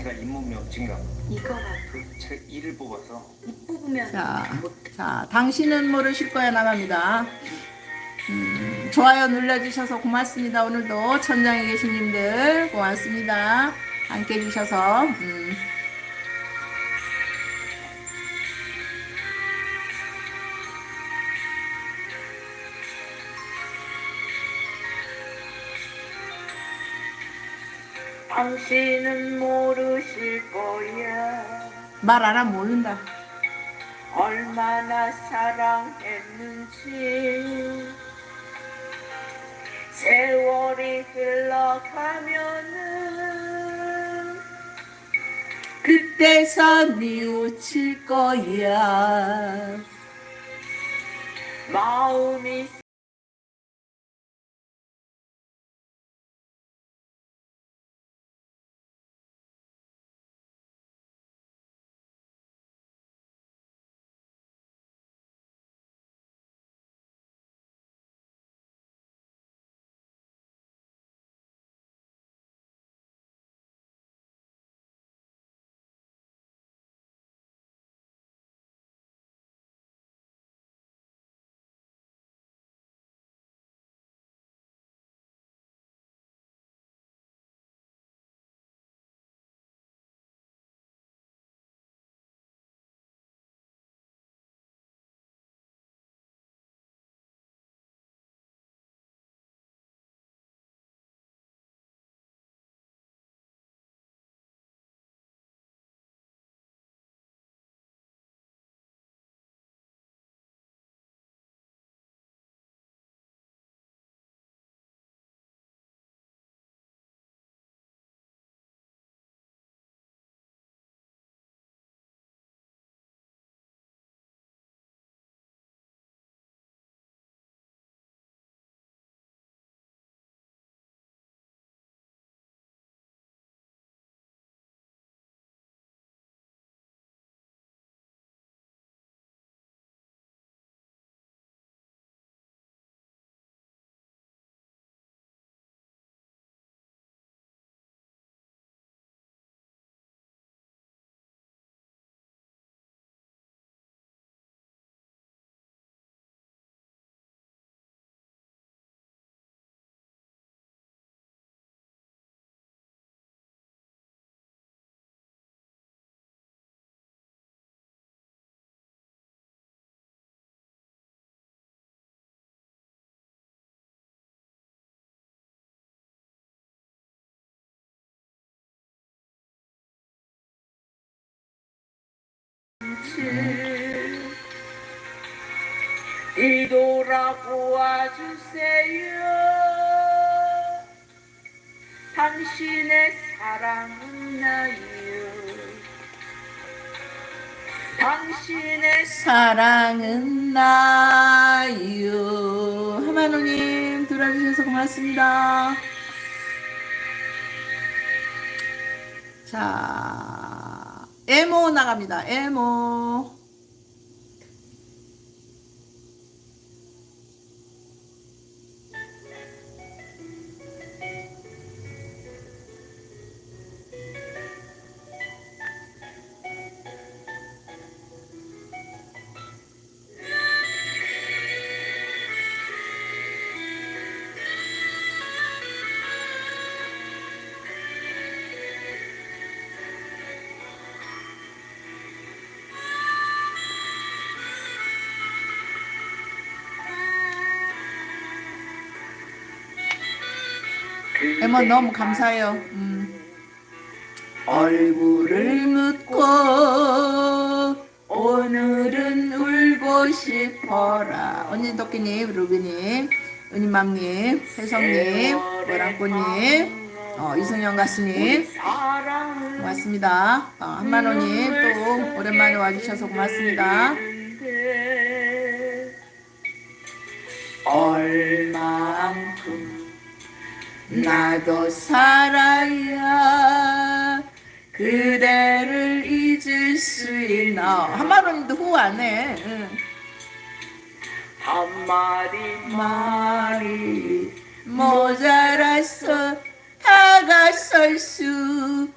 제가 잇몸력 증가 이거가 그 제가 이를 뽑아서 이 뽑으면 자, 못 자, 당신은 모르실 거야 나갑니다. 음, 좋아요 눌러주셔서 고맙습니다. 오늘도 천장에 계신 님들 고맙습니다. 함께 해주셔서. 음. 당신은 모르실 거야 말 안 하면 모른다. 얼마나 사랑했는지 세월이 흘러가면은 그때서 뉘우칠 거야. 마음이 뒤돌아보아 주세요 당신의 사랑은 나요 당신의 사랑은 나요. 하마노님 들어주셔서 고맙습니다. 자, 에모 나갑니다. 에모. 에모 너무 감사해요. 음. 얼굴을 묻고 오늘은 울고 싶어라. 언니 도끼님, 루비님, 은희맘님, 혜성님, 모랑꽃님, 어, 이승영 가수님, 고맙습니다. 어, 한만호님 또 오랜만에 와주셔서 고맙습니다. 얼만큼 나도 살아야 그대를 잊을 수 있나? 한마디도 후 안해. 한마디 말이 모자라서 다가설 수